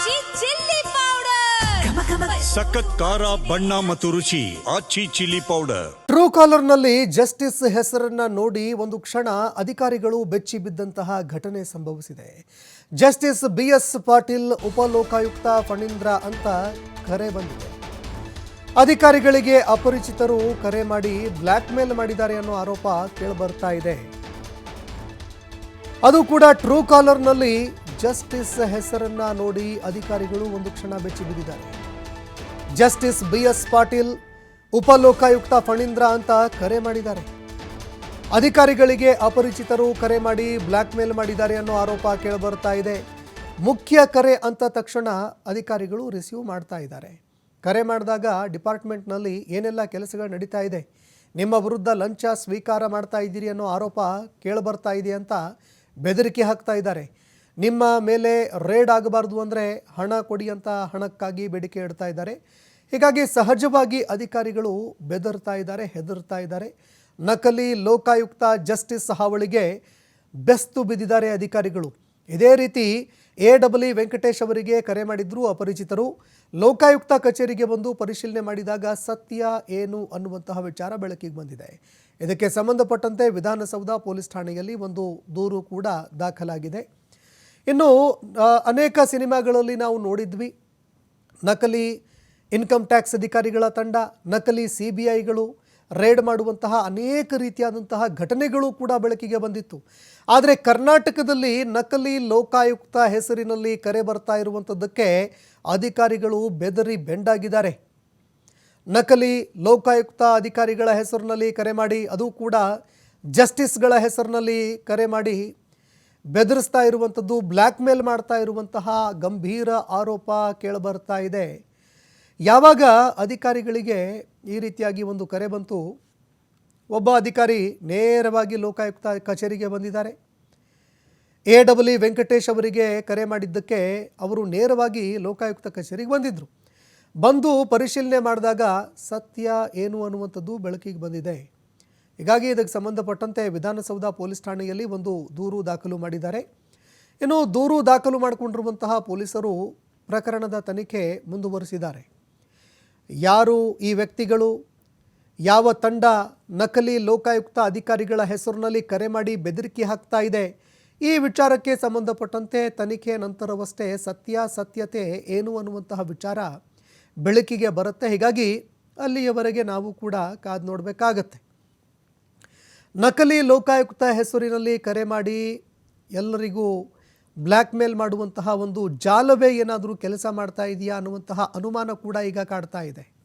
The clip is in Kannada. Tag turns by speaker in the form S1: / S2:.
S1: ಆಚಿ ಚಿಲ್ಲಿ ಪೌಡರ್
S2: ಸಖತ್ ಖಾರ ಬಣ್ಣ ಮತ್ತು ರುಚಿ ಆಚಿ ಚಿಲ್ಲಿ ಪೌಡರ್
S3: ಟ್ರೂ ಕಾಲರ್ನಲ್ಲಿ ಜಸ್ಟಿಸ್ ಹೆಸರನ್ನ ನೋಡಿ ಒಂದು ಕ್ಷಣ ಅಧಿಕಾರಿಗಳು ಬೆಚ್ಚಿ ಬಿದ್ದಂತಹ ಘಟನೆ ಸಂಭವಿಸಿದೆ. ಜಸ್ಟಿಸ್ ಬಿ ಎಸ್ ಪಾಟೀಲ್ ಉಪಲೋಕಾಯುಕ್ತ ಫಣೀಂದ್ರ ಅಂತ ಕರೆ ಬಂದಿದೆ. ಅಧಿಕಾರಿಗಳಿಗೆ ಅಪರಿಚಿತರು ಕರೆ ಮಾಡಿ ಬ್ಲ್ಯಾಕ್ ಮೇಲ್ ಮಾಡಿದ್ದಾರೆ ಅನ್ನೋ ಆರೋಪ ಕೇಳಿಬರ್ತಾ ಇದೆ. ಅದು ಕೂಡ ಟ್ರೂ ಕಾಲರ್ನಲ್ಲಿ ಜಸ್ಟಿಸ್ ಹೆಸರನ್ನ ನೋಡಿ ಅಧಿಕಾರಿಗಳು ಒಂದು ಕ್ಷಣ ಬೆಚ್ಚಿ ಬಿದ್ದಿದ್ದಾರೆ. ಜಸ್ಟಿಸ್ ಬಿ ಎಸ್ ಪಾಟೀಲ್, ಉಪಲೋಕಾಯುಕ್ತ ಫಣೀಂದ್ರ ಅಂತ ಕರೆ ಮಾಡಿದ್ದಾರೆ. ಅಧಿಕಾರಿಗಳಿಗೆ ಅಪರಿಚಿತರು ಕರೆ ಮಾಡಿ ಬ್ಲ್ಯಾಕ್ ಮೇಲ್ ಮಾಡಿದ್ದಾರೆ ಅನ್ನೋ ಆರೋಪ ಕೇಳಿಬರ್ತಾ ಇದೆ. ಮುಖ್ಯ ಕರೆ ಅಂತ ತಕ್ಷಣ ಅಧಿಕಾರಿಗಳು ರಿಸೀವ್ ಮಾಡ್ತಾ ಇದ್ದಾರೆ. ಕರೆ ಮಾಡಿದಾಗ ಡಿಪಾರ್ಟ್ಮೆಂಟ್ನಲ್ಲಿ ಏನೆಲ್ಲ ಕೆಲಸಗಳು ನಡೀತಾ ಇದೆ, ನಿಮ್ಮ ವಿರುದ್ಧ ಲಂಚ ಸ್ವೀಕಾರ ಮಾಡ್ತಾ ಇದ್ದೀರಿ ಅನ್ನೋ ಆರೋಪ ಕೇಳಿಬರ್ತಾ ಇದೆ ಅಂತ ಬೆದರಿಕೆ ಹಾಕ್ತಾ ಇದ್ದಾರೆ. ನಿಮ್ಮ ಮೇಲೆ ರೇಡ್ ಆಗಬಾರ್ದು ಅಂದರೆ ಹಣ ಕೊಡಿ ಅಂತ ಹಣಕ್ಕಾಗಿ ಬೇಡಿಕೆ ಇಡ್ತಾ ಇದ್ದಾರೆ. ಹೀಗಾಗಿ ಸಹಜವಾಗಿ ಅಧಿಕಾರಿಗಳು ಬೆದರ್ತಾ ಇದ್ದಾರೆ, ಹೆದರ್ತಾ ಇದ್ದಾರೆ. ನಕಲಿ ಲೋಕಾಯುಕ್ತ ಜಸ್ಟಿಸ್ ಹಾವಳಿಗೆ ಬೆಸ್ತು ಬಿದ್ದಿದ್ದಾರೆ ಅಧಿಕಾರಿಗಳು. ಇದೇ ರೀತಿ ಎ ಡಬ್ಲ್ಯೂ ವೆಂಕಟೇಶ್ ಅವರಿಗೆ ಕರೆ ಮಾಡಿದ್ರು ಅಪರಿಚಿತರು. ಲೋಕಾಯುಕ್ತ ಕಚೇರಿಗೆ ಬಂದು ಪರಿಶೀಲನೆ ಮಾಡಿದಾಗ ಸತ್ಯ ಏನು ಅನ್ನುವಂತಹ ವಿಚಾರ ಬೆಳಕಿಗೆ ಬಂದಿದೆ. ಇದಕ್ಕೆ ಸಂಬಂಧಪಟ್ಟಂತೆ ವಿಧಾನಸೌಧ ಪೊಲೀಸ್ ಠಾಣೆಯಲ್ಲಿ ಒಂದು ದೂರು ಕೂಡ ದಾಖಲಾಗಿದೆ. ಇನ್ನು ಅನೇಕ ಸಿನಿಮಾಗಳಲ್ಲಿ ನಾವು ನೋಡಿದ್ವಿ. ನಕಲಿ ಇನ್ಕಮ್ ಟ್ಯಾಕ್ಸ್ ಅಧಿಕಾರಿಗಳ ತಂಡ, ನಕಲಿ ಸಿ ಬಿ ಐಗಳು ರೇಡ್ ಮಾಡುವಂತಹ ಅನೇಕ ರೀತಿಯಾದಂತಹ ಘಟನೆಗಳು ಕೂಡ ಬೆಳಕಿಗೆ ಬಂದಿತ್ತು. ಆದರೆ ಕರ್ನಾಟಕದಲ್ಲಿ ನಕಲಿ ಲೋಕಾಯುಕ್ತ ಹೆಸರಿನಲ್ಲಿ ಕರೆ ಬರ್ತಾ ಇರುವಂಥದ್ದಕ್ಕೆ ಅಧಿಕಾರಿಗಳು ಬೆದರಿ ಬೆಂಡಾಗಿದ್ದಾರೆ. ನಕಲಿ ಲೋಕಾಯುಕ್ತ ಅಧಿಕಾರಿಗಳ ಹೆಸರಿನಲ್ಲಿ ಕರೆ ಮಾಡಿ, ಅದು ಕೂಡ ಜಸ್ಟಿಸ್ಗಳ ಹೆಸರಿನಲ್ಲಿ ಕರೆ ಮಾಡಿ ಬೆದರಿಸ್ತಾ ಇರುವಂಥದ್ದು ಬ್ಲ್ಯಾಕ್ ಮೇಲ್ ಮಾಡ್ತಾ ಇರುವಂತಹ ಗಂಭೀರ ಆರೋಪ ಕೇಳಿಬರ್ತಾ ಇದೆ. ಯಾವಾಗ ಅಧಿಕಾರಿಗಳಿಗೆ ಈ ರೀತಿಯಾಗಿ ಒಂದು ಕರೆ ಬಂತು, ಒಬ್ಬ ಅಧಿಕಾರಿ ನೇರವಾಗಿ ಲೋಕಾಯುಕ್ತ ಕಚೇರಿಗೆ ಬಂದಿದ್ದಾರೆ. ಎ ಡಬ್ಲ್ಯೂ ವೆಂಕಟೇಶ್ ಅವರಿಗೆ ಕರೆ ಮಾಡಿದ್ದಕ್ಕೆ ಅವರು ನೇರವಾಗಿ ಲೋಕಾಯುಕ್ತ ಕಚೇರಿಗೆ ಬಂದಿದ್ದರು ಬಂದು ಪರಿಶೀಲನೆ ಮಾಡಿದಾಗ ಸತ್ಯ ಏನು ಅನ್ನುವಂಥದ್ದು ಬೆಳಕಿಗೆ ಬಂದಿದೆ. ಹೀಗಾಗಿ ಇದಕ್ಕೆ ಸಂಬಂಧಪಟ್ಟಂತೆ ವಿಧಾನಸೌಧ ಪೊಲೀಸ್ ಠಾಣೆಯಲ್ಲಿ ಒಂದು ದೂರು ದಾಖಲು ಮಾಡಿದ್ದಾರೆ. ಇನ್ನು ದೂರು ದಾಖಲು ಮಾಡಿಕೊಂಡಿರುವಂತಹ ಪೊಲೀಸರು ಪ್ರಕರಣದ ತನಿಖೆ ಮುಂದುವರಿಸಿದ್ದಾರೆ. ಯಾರು ಈ ವ್ಯಕ್ತಿಗಳು? ಯಾವ ತಂಡ? ನಕಲಿ ಲೋಕಾಯುಕ್ತ ಅಧಿಕಾರಿಗಳ ಹೆಸರಿನಲ್ಲಿ ಕರೆ ಮಾಡಿ ಬೆದರಿಕೆ ಹಾಕ್ತಾ ಇದೆ. ಈ ವಿಚಾರಕ್ಕೆ ಸಂಬಂಧಪಟ್ಟಂತೆ ತನಿಖೆ ನಂತರವಷ್ಟೇ ಸತ್ಯಾಸತ್ಯತೆ ಏನು ಅನ್ನುವಂತಹ ವಿಚಾರ ಬೆಳಕಿಗೆ ಬರುತ್ತೆ. ಹೀಗಾಗಿ ಅಲ್ಲಿಯವರೆಗೆ ನಾವು ಕೂಡ ಕಾದು ನೋಡಬೇಕಾಗತ್ತೆ. ನಕಲಿ ಲೋಕಾಯುಕ್ತ ಹೆಸರಿನಲ್ಲಿ ಕರೆ ಮಾಡಿ ಎಲ್ಲರಿಗೂ ಬ್ಲ್ಯಾಕ್ ಮೇಲ್ ಮಾಡುವಂತಹ ಒಂದು ಜಾಲವೇ ಏನಾದರೂ ಕೆಲಸ ಮಾಡ್ತಾ ಇದೆಯಾ ಅನ್ನುವಂತಹ ಅನುಮಾನ ಕೂಡ ಈಗ ಕಾಡ್ತಾ ಇದೆ.